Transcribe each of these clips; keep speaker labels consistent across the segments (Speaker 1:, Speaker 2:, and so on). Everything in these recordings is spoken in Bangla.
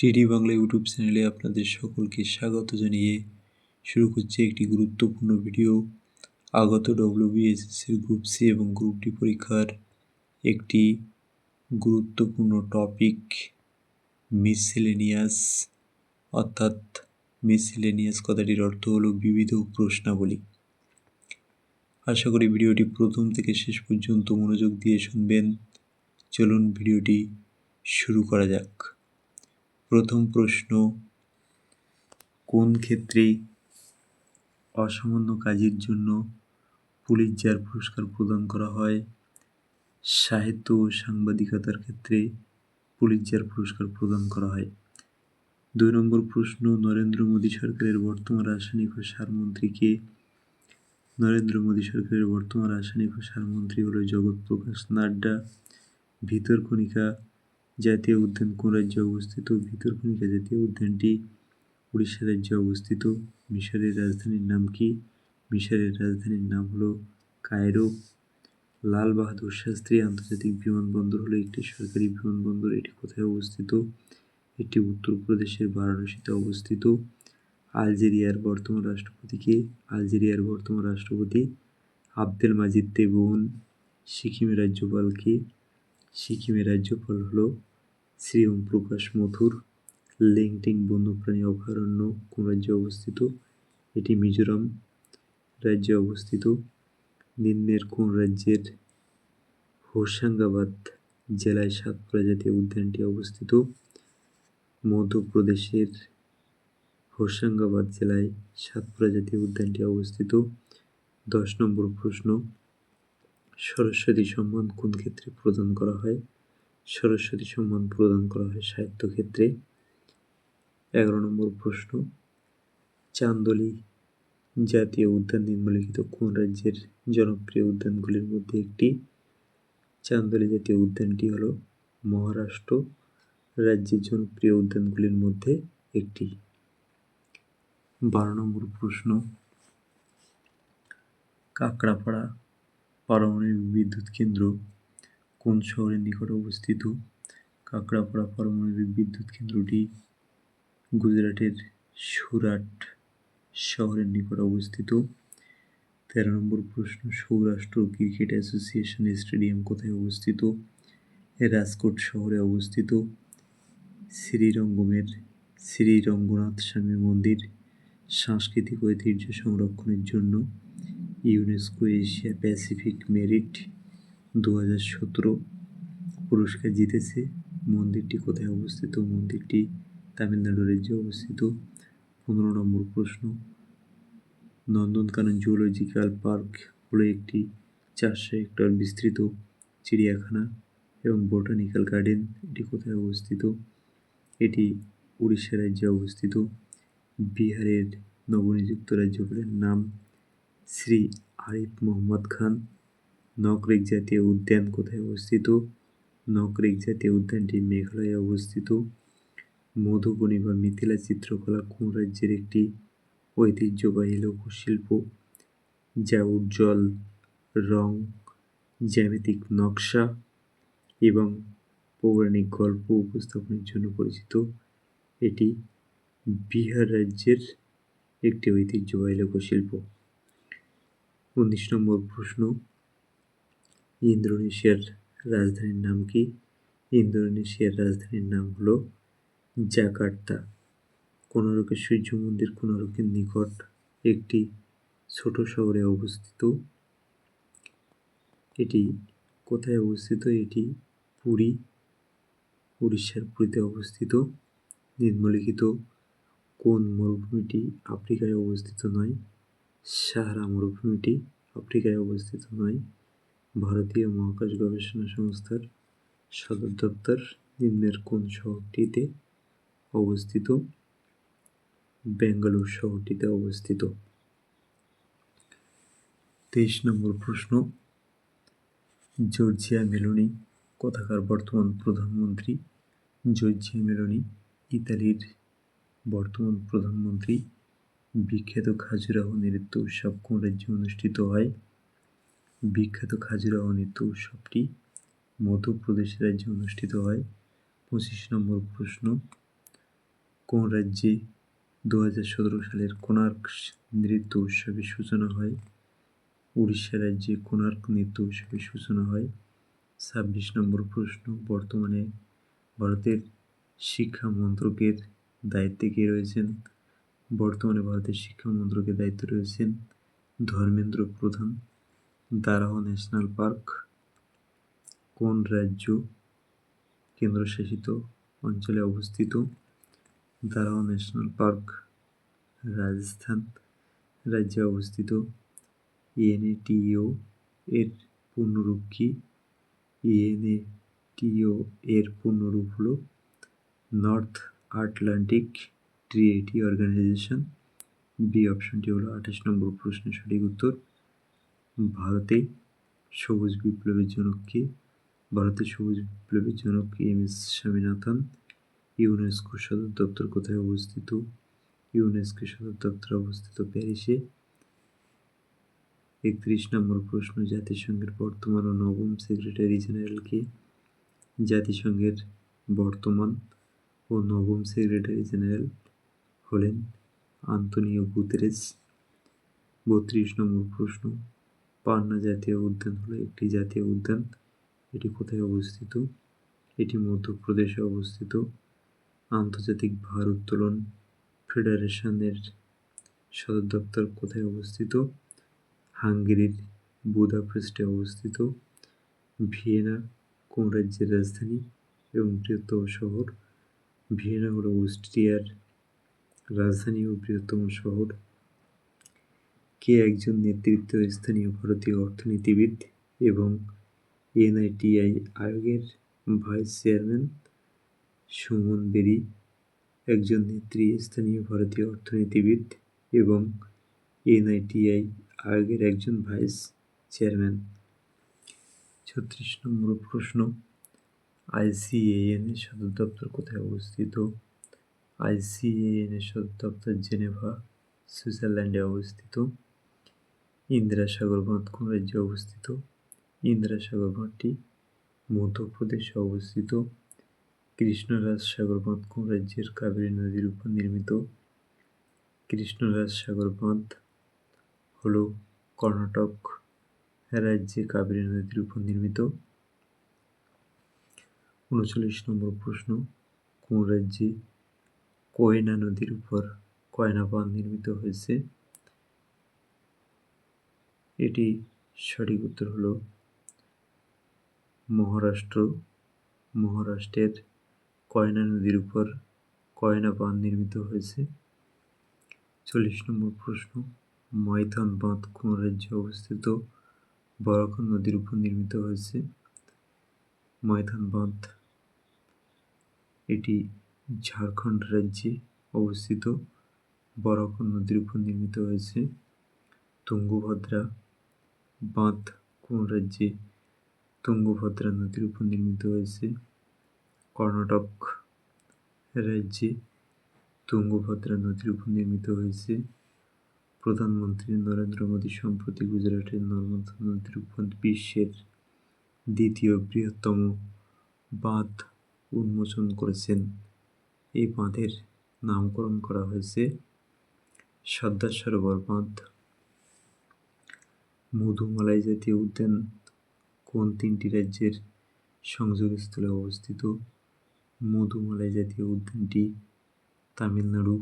Speaker 1: টিডি বাংলা ইউটিউব চ্যানেলে আপনাদের সকলকে স্বাগত জানিয়ে শুরু করছে একটি গুরুত্বপূর্ণ ভিডিও। আগত ডব্লিউবিএসএসসির গ্রুপ সি এবং গ্রুপ ডি পরীক্ষার একটি গুরুত্বপূর্ণ টপিক মিসেলেনিয়াস অর্থাৎ মিসেলেনিয়াস কথাটির অর্থ হলো বিবিধ প্রশ্নাবলী। আশা করি ভিডিওটি প্রথম থেকে শেষ পর্যন্ত মনোযোগ দিয়ে শুনবেন। চলুন ভিডিওটি শুরু করা যাক। প্রথম প্রশ্ন, কোন ক্ষেত্রে অসামান্য কাজের জন্য পুলিৎজার পুরস্কার প্রদান করা হয়? সাহিত্য ও সাংবাদিকতার ক্ষেত্রে পুলিৎজার পুরস্কার প্রদান করা হয়। দুই নম্বর প্রশ্ন, নরেন্দ্র মোদী সরকারের বর্তমান রাসায়নিক ও সারমন্ত্রীকে নরেন্দ্র মোদী সরকারের বর্তমান রাসায়নিক ও সারমন্ত্রী হল জগৎ প্রকাশ নাড্ডা ভিতরকণিকা জাতীয় উদ্যান কোন রাজ্যে অবস্থিত? ভিতরকণিকা জাতীয় উদ্যানটি উড়িষ্যা রাজ্যে অবস্থিত। মিশরের রাজধানীর নাম কি? মিশরের রাজধানীর নাম হলো কায়রো। লাল বাহাদুর শাস্ত্রী আন্তর্জাতিক বিমানবন্দর হলো একটি সরকারি বিমানবন্দর। এটি কোথায় অবস্থিত? এটি উত্তরপ্রদেশের বারাণসীতে অবস্থিত। আলজেরিয়ার বর্তমান রাষ্ট্রপতিকে আলজেরিয়ার বর্তমান রাষ্ট্রপতি আবদেল মাজিদ তেবুন সিকিমের রাজ্যপালকে সিকিমের রাজ্যপাল হলো শ্রী ওম প্রকাশ মথুর, লেংটিং বন্যপ্রাণী অভয়ারণ্য, কোন রাজ্যে অবস্থিত? এটি মিজোরাম রাজ্যে অবস্থিত। নিম্নের কোন রাজ্যের হোশাঙ্গাবাদ জেলায় সাত প্রজাতীয় উদ্যানটি অবস্থিত? মধ্যপ্রদেশের হোশাঙ্গাবাদ জেলায় সাত প্রজাতীয় উদ্যানটি অবস্থিত। দশ নম্বর প্রশ্ন, সরস্বতী সম্মান কোন ক্ষেত্রে প্রদান করা হয়? সরস্বতী সম্মান প্রদান করা হয় সাহিত্য ক্ষেত্রে এগারো নম্বর প্রশ্ন, চান্দলি জাতীয় উদ্যান নিম্নলিখিত কোন রাজ্যের জনপ্রিয় উদ্যানগুলির মধ্যে একটি? চান্দলি জাতীয় উদ্যানটি হল মহারাষ্ট্র রাজ্যের জনপ্রিয় উদ্যানগুলির মধ্যে একটি। বারো নম্বর প্রশ্ন, কাকড়াপাড়া পারমাণবিক বিদ্যুৎ কেন্দ্র কোন শহরের নিকটে অবস্থিত? কাকড়াপাড়া পারমাণবিক বিদ্যুৎ কেন্দ্রটি গুজরাটের সুরাট শহরের নিকট অবস্থিত। তেরো নম্বর প্রশ্ন, সৌরাষ্ট্র ক্রিকেট অ্যাসোসিয়েশন স্টেডিয়াম কোথায় অবস্থিত? রাজকোট শহরে অবস্থিত। শ্রীরঙ্গমের শ্রীরঙ্গনাথ স্বামী মন্দির সাংস্কৃতিক ঐতিহ্য সংরক্ষণের জন্য ইউনেস্কো এশিয়া প্যাসিফিক মেরিট দু হাজার সতেরো পুরস্কার জিতেছে মন্দিরটি। কোথায় অবস্থিত? মন্দিরটি তামিলনাড়ু রাজ্যে অবস্থিত। পনেরো নম্বর প্রশ্ন। নন্দনকানন জুওলজিক্যাল পার্ক হলো একটি চারশো হেক্টর বিস্তৃত চিড়িয়াখানা এবং বোটানিক্যাল গার্ডেন। এটি কোথায় অবস্থিত? এটি উড়িষ্যা রাজ্যে অবস্থিত। বিহারের নবনিযুক্ত রাজ্যপালের নাম শ্রী আরিফ মোহাম্মদ খান। নকরেক জাতীয় উদ্যান কোথায় অবস্থিত? নকরেক জাতীয় উদ্যানটি মেঘালয়ে অবস্থিত। মধুবনী বা মিথিলা চিত্রকলা কোন রাজ্যের একটি ঐতিহ্যবাহী লোকশিল্প? যা উজ্জ্বল, রং, জ্যামিতিক নকশা এবং পৌরাণিক গল্প উপস্থাপনের জন্য পরিচিত। এটি বিহার রাজ্যের একটি ঐতিহ্যবাহী লোকশিল্প। উনিশ নম্বর প্রশ্ন। ইন্দোনেশিয়ার রাজধানীর নাম কি? ইন্দোনেশিয়ার রাজধানীর নাম হলো জাকার্তা। কোনারকের সূর্য মন্দির কোনারকের নিকট একটি ছোট শহরে অবস্থিত। এটি কোথায় অবস্থিত? এটি পুরী, উড়িষ্যার পুরীতে অবস্থিত। নিম্নলিখিত কোন মরুভূমিটি আফ্রিকায় অবস্থিত নয়? সাহারা মরুভূমিটি আফ্রিকায় অবস্থিত নয়। ভারতীয় মহাকাশ গবেষণা সংস্থার সদর দপ্তর নিম্নের কোন শহরটিতে অবস্থিত? বেঙ্গালুর শহরটিতে অবস্থিত। তেইশ নম্বর প্রশ্ন। জর্জিয়া মেলোনি কথাকার বর্তমান প্রধানমন্ত্রী? জর্জিয়া মেলোনি, ইতালির বর্তমান প্রধানমন্ত্রী। বিখ্যাত খাজুরাহ নৃত্য উৎসব কোন রাজ্যে অনুষ্ঠিত হয়? বিখ্যাত খাজুরাহ নৃত্য উৎসবটি মধ্যপ্রদেশ রাজ্যে অনুষ্ঠিত হয়। পঁচিশ নম্বর প্রশ্ন, কোন রাজ্যে দু হাজার সতেরো সালের কোণার্ক নৃত্য উৎসবের সূচনা হয়? উড়িষ্যা রাজ্যে কোণার্ক নৃত্য উৎসবের সূচনা হয়। ছাব্বিশ নম্বর প্রশ্ন, বর্তমানে ভারতের শিক্ষা মন্ত্রকের দায়িত্বে কে রয়েছেন? বর্তমানে ভারতের শিক্ষা মন্ত্রকের দায়িত্বে রয়েছেন ধর্মেন্দ্র প্রধান। দারাহ ন্যাশনাল পার্ক কোন রাজ্য কেন্দ্রশাসিত অঞ্চলে অবস্থিত? দারাহ ন্যাশনাল পার্ক রাজস্থান রাজ্যে অবস্থিত। ইএনএটিও এর পূর্ণরূপ কি? ইএনএটিও এর পূর্ণরূপ হল North Atlantic treaty organisation. B অপশনটি হলো আঠাশ নম্বর প্রশ্নের সঠিক উত্তর। ভারতে সবুজ বিপ্লবের জনক কে ভারতের সবুজ বিপ্লবের জনক এম এস স্বামীনাথন ইউনেস্কো সদর দপ্তর কোথায় অবস্থিত? ইউনেস্কো সদর দপ্তর অবস্থিত প্যারিসে। একত্রিশ নম্বর প্রশ্ন, জাতিসংঘের বর্তমান ও নবম সেক্রেটারি জেনারেলকে জাতিসংঘের বর্তমান ও নবম সেক্রেটারি জেনারেল হলেন আন্তনিও গুতেরেস। বত্রিশ নম্বর প্রশ্ন পান্না জাতীয় উদ্যান হলো একটি জাতীয় উদ্যান। এটি কোথায় অবস্থিত? এটি মধ্যপ্রদেশে অবস্থিত। আন্তর্জাতিক ভার উত্তোলন ফেডারেশনের সদর দপ্তর কোথায় অবস্থিত? হাঙ্গেরির বুদাপেস্টে অবস্থিত। ভিয়েনা কোন রাজ্যের রাজধানী এবং বৃহত্তম শহর? ভিয়েনা হলো অস্ট্রিয়ার রাজধানী ও বৃহত্তম শহর। কে একজন নেতৃত্ব স্থানীয় ভারতীয় অর্থনীতিবিদ এবং এনআইটিআই আয়োগের ভাইস চেয়ারম্যান সুমন বেরি, একজন নেত্রী স্থানীয় ভারতীয় অর্থনীতিবিদ এবং এনআইটিআই আয়োগের একজন ভাইস চেয়ারম্যান। ছত্রিশ নম্বর প্রশ্ন আইসিএএন এর সদর দপ্তর কোথায় অবস্থিত? আইসিএএন এর সদর দপ্তর জেনেভা, সুইজারল্যান্ডে অবস্থিত। ইন্দিরা সাগর বাঁধ রাজ্যে অবস্থিত। ইন্দিরা সাগর বাঁধটি মধ্যপ্রদেশে অবস্থিত। কৃষ্ণরাজ সাগর বাঁধ কোন রাজ্যের কাবেরী নদীর উপর নির্মিত। কৃষ্ণরাজ সাগর বাঁধ হল কর্ণাটক রাজ্যে কাবেরী নদীর উপর নির্মিত। উনচল্লিশ নম্বর প্রশ্ন, কোন রাজ্যে কয়না নদীর উপর কয়না বাঁধ নির্মিত হয়েছে? এটি সঠিক উত্তর হল মহারাষ্ট্র। মহারাষ্ট্রের কয়না নদীর উপর কয়না বাঁধ নির্মিত হয়েছে। চল্লিশ নম্বর প্রশ্ন ময়থান বাঁধ কোন রাজ্যে অবস্থিত? বরাকন নদীর উপর নির্মিত হয়েছে। ময়থান বাঁধ এটি ঝাড়খণ্ড রাজ্যে অবস্থিত। বরাকন নদীর উপর নির্মিত হয়েছে। তুঙ্গভদ্রা বাঁধ, কোন রাজ্যে তুঙ্গভদ্রা নদীর উপর নির্মিত হয়েছে? কর্ণাটক রাজ্যে তুঙ্গভদ্রা নদীর উপর নির্মিত হয়েছে। প্রধানমন্ত্রী নরেন্দ্র মোদী সম্প্রতি গুজরাটের নর্মদা নদীর উপর বিশ্বের দ্বিতীয় বৃহত্তম বাঁধ উন্মোচন করেছেন। এই বাঁধের নামকরণ করা হয়েছে সর্দার সরোবর বাঁধ। মধুমালাই জাতীয় উদ্যান কোন তিনটি রাজ্যের সংযোগস্থলে অবস্থিত? মধুমালাই জাতীয় উদ্যানটি তামিলনাড়ু,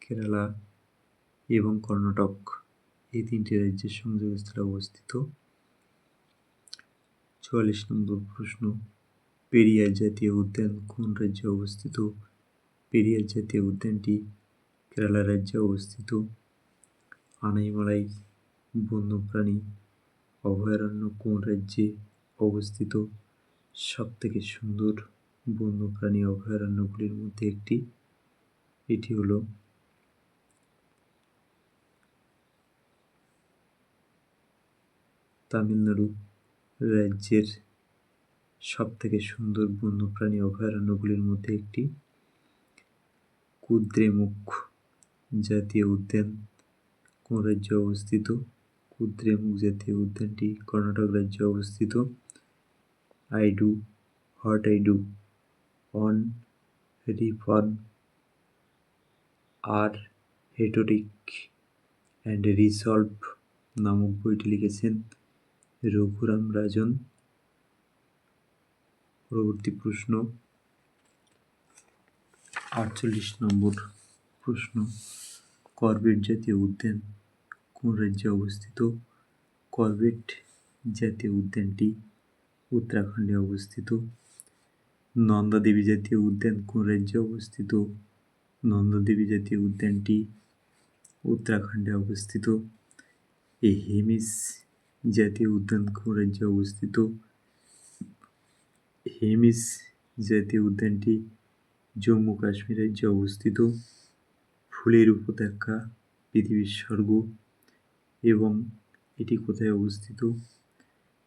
Speaker 1: কেরালা এবং কর্ণাটক। এই তিনটি রাজ্যের সংযোগস্থলে অবস্থিত। চুয়াল্লিশ নম্বর প্রশ্ন পেরিয়ার জাতীয় উদ্যান কোন রাজ্যে অবস্থিত? পেরিয়ার জাতীয় উদ্যানটি কেরালা রাজ্যে অবস্থিত। আনাইমালাই বন্যপ্রাণী অভয়ারণ্য কোন রাজ্যে অবস্থিত? সবথেকে সুন্দর বন্যপ্রাণী অভয়ারণ্যগুলির মধ্যে একটি। এটি হলো তামিলনাড়ু রাজ্যের সবথেকে সুন্দর বন্যপ্রাণী অভয়ারণ্যগুলির মধ্যে একটি। কুদ্রেমুখ জাতীয় উদ্যান কোন রাজ্যে অবস্থিত? কুদ্রেমুখ জাতীয় উদ্যানটি কর্ণাটক রাজ্যে অবস্থিত। I do what I do on reform R rhetoric and resolve নামক বইটি লিখেছেন রঘুরাম রাজন। পরবর্তী প্রশ্ন। আটচল্লিশ নম্বর প্রশ্ন। করবেট জাতীয় উদ্যান। কোন রাজ্যে অবস্থিত? করবেট জাতীয় উদ্যানটি উত্তরাখণ্ডে অবস্থিত। নন্দা দেবী জাতীয় উদ্যান কোন রাজ্যে অবস্থিত? নন্দা দেবী জাতীয় উদ্যানটি উত্তরাখণ্ডে অবস্থিত। এই হেমিস জাতীয় উদ্যান কোন রাজ্যে অবস্থিত? হেমিস জাতীয় উদ্যানটি জম্মু কাশ্মীর রাজ্যে অবস্থিত। ফুলের উপত্যকা, পৃথিবীর স্বর্গ। এবং এটি কোথায় অবস্থিত?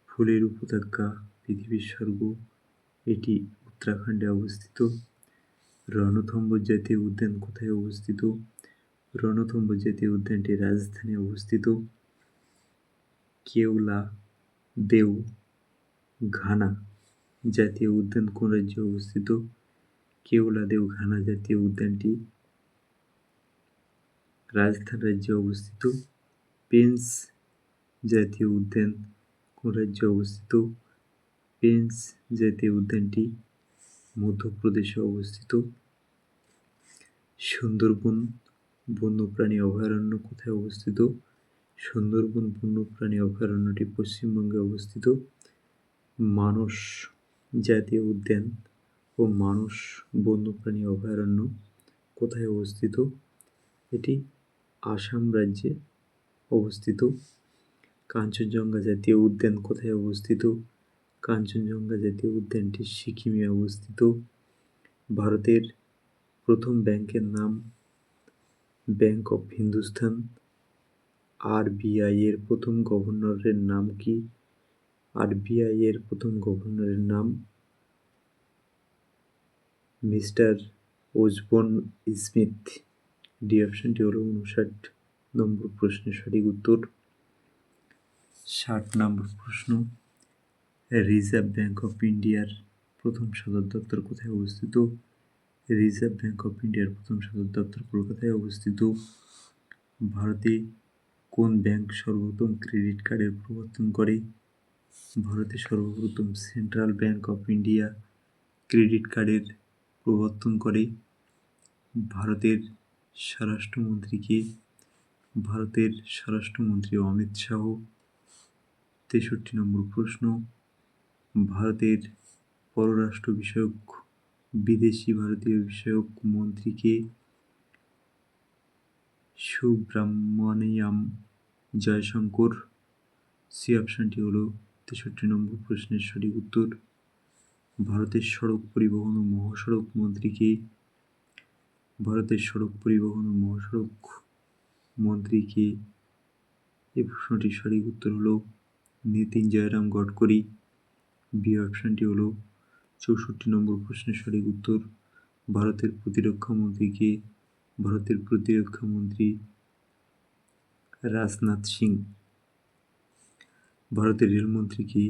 Speaker 1: ফুলের উপত্যকা, পৃথিবীর স্বর্গ, এটি উত্তরাখণ্ডে অবস্থিত। রণথম্ব জাতীয় উদ্যান কোথায় অবস্থিত? রণথম্ব জাতীয় উদ্যানটি রাজস্থানে অবস্থিত। কেওলা, দেও, ঘানা জাতীয় উদ্যান কোন রাজ্যে অবস্থিত? কেওলা, দেও, ঘানা জাতীয় উদ্যানটি রাজস্থান রাজ্যে অবস্থিত। পেন্স জাতীয় উদ্যান কোন রাজ্যে অবস্থিত। পেন্স জাতীয় উদ্যানটি মধ্যপ্রদেশে অবস্থিত। সুন্দরবন বন্যপ্রাণী অভয়ারণ্য কোথায় অবস্থিত? সুন্দরবন বন্যপ্রাণী অভয়ারণ্যটি পশ্চিমবঙ্গে অবস্থিত। মানস জাতীয় উদ্যান ও মানস বন্যপ্রাণী অভয়ারণ্য কোথায় অবস্থিত? এটি আসাম রাজ্যে অবস্থিত। কাঞ্চনজঙ্ঘা জাতীয় উদ্যান কোথায় অবস্থিত? কাঞ্চনজঙ্ঘা জাতীয় উদ্যানটি সিকিমে অবস্থিত। ভারতের প্রথম ব্যাংকের নাম ব্যাংক অফ হিন্দুস্তান আরবিআই এর প্রথম গভর্নরের নাম কি? আরবিআই এর প্রথম গভর্নরের নাম মিস্টার ওজবন স্মিথ। ডি অপশনটি হলো উনষাট নম্বর প্রশ্নের সঠিক উত্তর। ষাট নম্বর প্রশ্ন। রিজার্ভ ব্যাঙ্ক অফ ইন্ডিয়ার প্রথম সদর দপ্তর কোথায় অবস্থিত? রিজার্ভ ব্যাঙ্ক অফ ইন্ডিয়ার প্রথম সদর দপ্তর কলকাতায় অবস্থিত। ভারতে কোন ব্যাংক সর্বপ্রথম ক্রেডিট কার্ডের প্রবর্তন করে? ভারতে সর্বপ্রথম central bank of India credit কার্ডের প্রবর্তন করে। ভারতের স্বরাষ্ট্রমন্ত্রীকে ভারতের স্বরাষ্ট্রমন্ত্রী অমিত শাহ। তেষট্টি নম্বর প্রশ্ন, ভারতের পররাষ্ট্র বিষয়ক, বিদেশি ভারতীয় বিষয়ক মন্ত্রীকে সুব্রাহ্মণিয়াম জয়শঙ্কর। সি অপশানটি হলো তেষট্টি নম্বর প্রশ্নের সঠিক উত্তর। ভারতের সড়ক পরিবহন ও মহাসড়ক মন্ত্রীকে, ভারতের সড়ক পরিবহন ও মহাসড়ক মন্ত্রীকে এই প্রশ্নটির সঠিক উত্তর হলো নীতিন জয়রাম গডকরি। বি অপশানটি হলো চৌষট্টি নম্বর প্রশ্নের সঠিক উত্তর। ভারতের প্রতিরক্ষা মন্ত্রীকে ভারতের প্রতিরক্ষা মন্ত্রী রাজনাথ সিং। ভারতের রেলমন্ত্রী কি?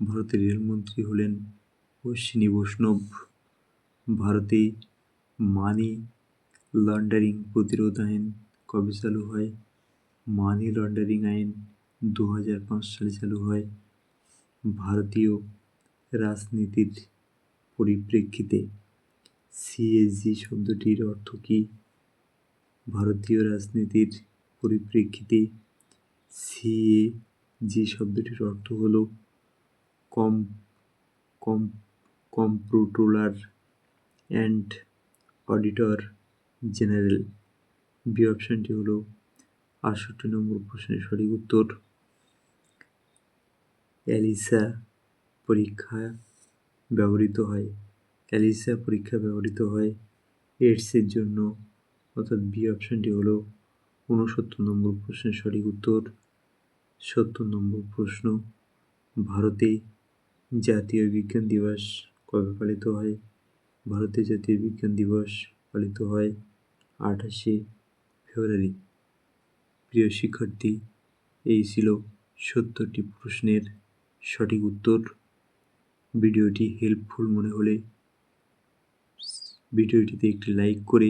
Speaker 1: ভারতের রেলমন্ত্রী হলেন অশ্বিনী বৈষ্ণব। ভারতে মানি লন্ডারিং প্রতিরোধ আইন কবে চালু হয়? মানি লন্ডারিং আইন দু হাজার পাঁচ সালে চালু হয়। ভারতীয় রাজনীতির পরিপ্রেক্ষিতে সিএসজি শব্দটির অর্থ কী? ভারতীয় রাজনীতির পরিপ্রেক্ষিতে সিএজি শব্দটির অর্থ হল কম কম, comptroller and auditor general. B অপশানটি হলো আটষট্টি নম্বর প্রশ্নের সঠিক উত্তর। অ্যালিসা পরীক্ষা ব্যবহৃত হয়। অ্যালিসা পরীক্ষা ব্যবহৃত হয় এইডসের জন্য, অর্থাৎ বি অপশানটি হলো ঊনসত্তর নম্বর প্রশ্নের সঠিক উত্তর। সত্তর নম্বর প্রশ্ন, ভারতে জাতীয় বিজ্ঞান দিবস কবে পালিত হয়? ভারতে জাতীয় বিজ্ঞান দিবস পালিত হয় আঠাশে ফেব্রুয়ারি প্রিয় শিক্ষার্থী, এই ছিল সত্তরটি প্রশ্নের সঠিক উত্তর। ভিডিওটি হেল্পফুল মনে হলে ভিডিওটিতে একটি লাইক করে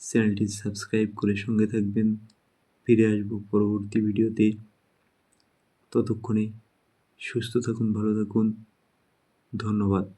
Speaker 1: চ্যানেলটি সাবস্ক্রাইব করে সঙ্গে থাকবেন। ফিরে আসব পরবর্তী ভিডিওতে। ততক্ষণে সুস্থ থাকুন, ভালো থাকুন। ধন্যবাদ।